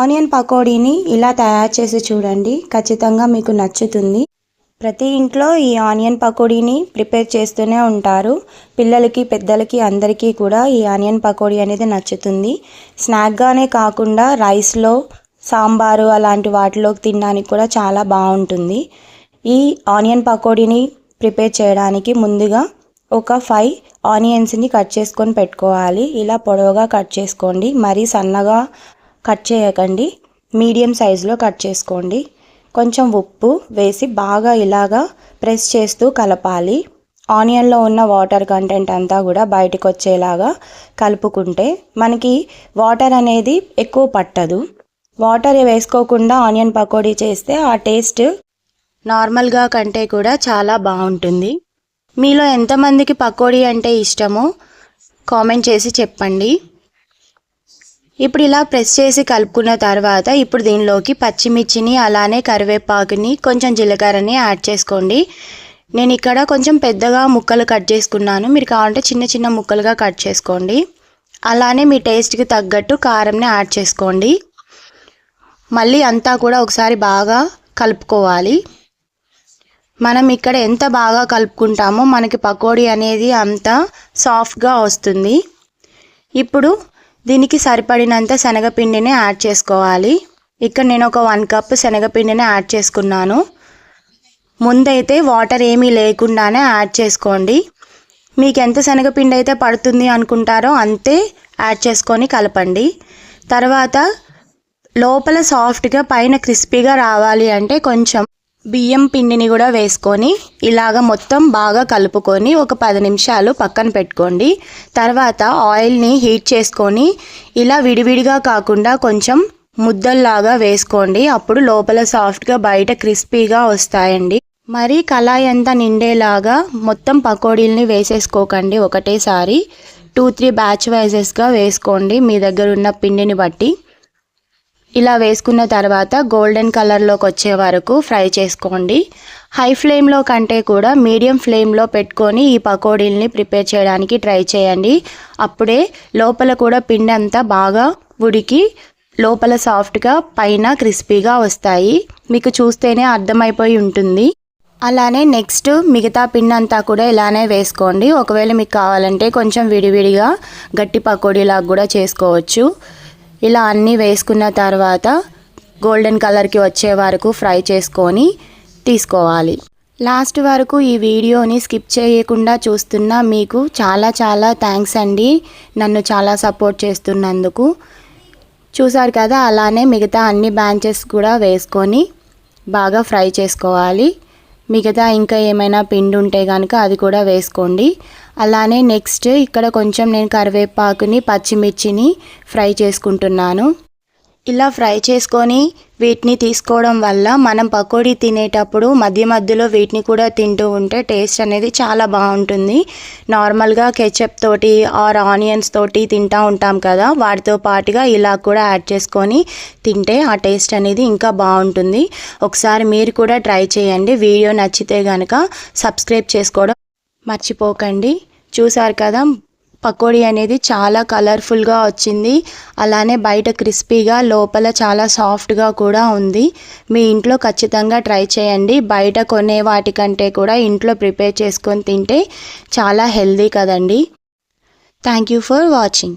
Onion పకోడీని ఇలా తయారు చేసి చూడండి. ఖచ్చితంగా మీకు నచ్చుతుంది. ప్రతి ఇంట్లో ఈ ఆనియన్ పకోడీని ప్రిపేర్ చేస్తూనే ఉంటారు. పిల్లలకి పెద్దలకి అందరికీ కూడా ఈ ఆనియన్ పకోడీ అనేది నచ్చుతుంది. స్నాక్గానే కాకుండా రైస్లో సాంబారు అలాంటి వాటిలోకి తినడానికి కూడా చాలా బాగుంటుంది. ఈ ఆనియన్ పకోడీని ప్రిపేర్ చేయడానికి ముందుగా ఒక ఫైవ్ ఆనియన్స్ని కట్ చేసుకొని పెట్టుకోవాలి. ఇలా పొడవుగా కట్ చేసుకోండి. మరీ సన్నగా కట్ చేయకండి. మీడియం సైజులో కట్ చేసుకోండి. కొంచెం ఉప్పు వేసి బాగా ఇలాగా ప్రెస్ చేస్తూ కలపాలి. ఆనియన్లో ఉన్న వాటర్ కంటెంట్ అంతా కూడా బయటకు వచ్చేలాగా కలుపుకుంటే మనకి వాటర్ అనేది ఎక్కువ పట్టదు. వాటర్ వేసుకోకుండా ఆనియన్ పకోడీ చేస్తే ఆ టేస్ట్ నార్మల్గా కంటే కూడా చాలా బాగుంటుంది. మీలో ఎంతమందికి పకోడీ అంటే ఇష్టమో కామెంట్ చేసి చెప్పండి. ఇప్పుడు ఇలా ప్రెస్ చేసి కలుపుకున్న తర్వాత ఇప్పుడు దీనిలోకి పచ్చిమిర్చిని అలానే కరివేపాకుని కొంచెం జీలకర్రని యాడ్ చేసుకోండి. నేను ఇక్కడ కొంచెం పెద్దగా ముక్కలు కట్ చేసుకున్నాను. మీరు కావాలంటే చిన్న చిన్న ముక్కలుగా కట్ చేసుకోండి. అలానే మీ టేస్ట్కి తగ్గట్టు కారంని యాడ్ చేసుకోండి. మళ్ళీ అంతా కూడా ఒకసారి బాగా కలుపుకోవాలి. మనం ఇక్కడ ఎంత బాగా కలుపుకుంటామో మనకి పకోడీ అనేది అంత సాఫ్ట్గా వస్తుంది. ఇప్పుడు దీనికి సరిపడినంత శనగపిండిని యాడ్ చేసుకోవాలి. ఇక్కడ నేను ఒక వన్ కప్ శనగపిండిని యాడ్ చేసుకున్నాను. ముందైతే వాటర్ ఏమీ లేకుండానే యాడ్ చేసుకోండి. మీకు ఎంత శనగపిండి అయితే పడుతుంది అనుకుంటారో అంతే యాడ్ చేసుకొని కలపండి. తర్వాత లోపల సాఫ్ట్గా పైన క్రిస్పీగా రావాలి అంటే కొంచెం బియ్యం పిండిని కూడా వేసుకొని ఇలాగ మొత్తం బాగా కలుపుకొని ఒక పది నిమిషాలు పక్కన పెట్టుకోండి. తర్వాత ఆయిల్ని హీట్ చేసుకొని ఇలా విడివిడిగా కాకుండా కొంచెం ముద్దల్లాగా వేసుకోండి. అప్పుడు లోపల సాఫ్ట్గా బయట క్రిస్పీగా వస్తాయండి. మరి కళాయి అంతా నిండేలాగా మొత్తం పకోడీల్ని వేసేసుకోకండి ఒకటేసారి. టూ త్రీ బ్యాచ్ వైజెస్గా వేసుకోండి మీ దగ్గర ఉన్న పిండిని బట్టి. ఇలా వేసుకున్న తర్వాత గోల్డెన్ కలర్లోకి వచ్చే వరకు ఫ్రై చేసుకోండి. హై ఫ్లేమ్లో కంటే కూడా మీడియం ఫ్లేమ్లో పెట్టుకొని ఈ పకోడీల్ని ప్రిపేర్ చేయడానికి ట్రై చేయండి. అప్పుడే లోపల కూడా పిండి అంతా బాగా ఉడికి లోపల సాఫ్ట్గా పైన క్రిస్పీగా వస్తాయి. మీకు చూస్తేనే అర్థమైపోయి ఉంటుంది. అలానే నెక్స్ట్ మిగతా పిండి అంతా కూడా ఇలానే వేసుకోండి. ఒకవేళ మీకు కావాలంటే కొంచెం విడివిడిగా గట్టి పకోడీలాగా కూడా చేసుకోవచ్చు. ఇలా అన్నీ వేసుకున్న తర్వాత గోల్డెన్ కలర్కి వచ్చే వరకు ఫ్రై చేసుకొని తీసుకోవాలి. లాస్ట్ వరకు ఈ వీడియోని స్కిప్ చేయకుండా చూస్తున్న మీకు చాలా చాలా థ్యాంక్స్ అండి. నన్ను చాలా సపోర్ట్ చేస్తున్నందుకు. చూసారు కదా అలానే మిగతా అన్ని బ్రాంచెస్ కూడా వేసుకొని బాగా ఫ్రై చేసుకోవాలి. మిగతా ఇంకా ఏమైనా పిండి ఉంటే కనుక అది కూడా వేసుకోండి. అలానే నెక్స్ట్ ఇక్కడ కొంచెం నేను కరివేపాకుని పచ్చిమిర్చిని ఫ్రై చేసుకుంటున్నాను. ఇలా ఫ్రై చేసుకొని వీటిని తీసుకోవడం వల్ల మనం పకోడీ తినేటప్పుడు మధ్య మధ్యలో వీటిని కూడా తింటూ ఉంటే టేస్ట్ అనేది చాలా బాగుంటుంది. నార్మల్గా కెచప్ తోటి ఆర్ ఆనియన్స్ తోటి తింటూ ఉంటాం కదా వాటితో పాటుగా ఇలా కూడా యాడ్ చేసుకొని తింటే ఆ టేస్ట్ అనేది ఇంకా బాగుంటుంది. ఒకసారి మీరు కూడా ట్రై చేయండి. వీడియో నచ్చితే కనుక సబ్స్క్రైబ్ చేసుకోవడం మర్చిపోకండి. చూసారు కదా పకోడీ అనేది చాలా కలర్ఫుల్గా వచ్చింది. అలానే బయట క్రిస్పీగా లోపల చాలా సాఫ్ట్గా కూడా ఉంది. మీ ఇంట్లో ఖచ్చితంగా ట్రై చేయండి. బయట కొనే వాటికంటే కూడా ఇంట్లో ప్రిపేర్ చేసుకొని తింటే చాలా హెల్దీ కదండి. Thank you for watching.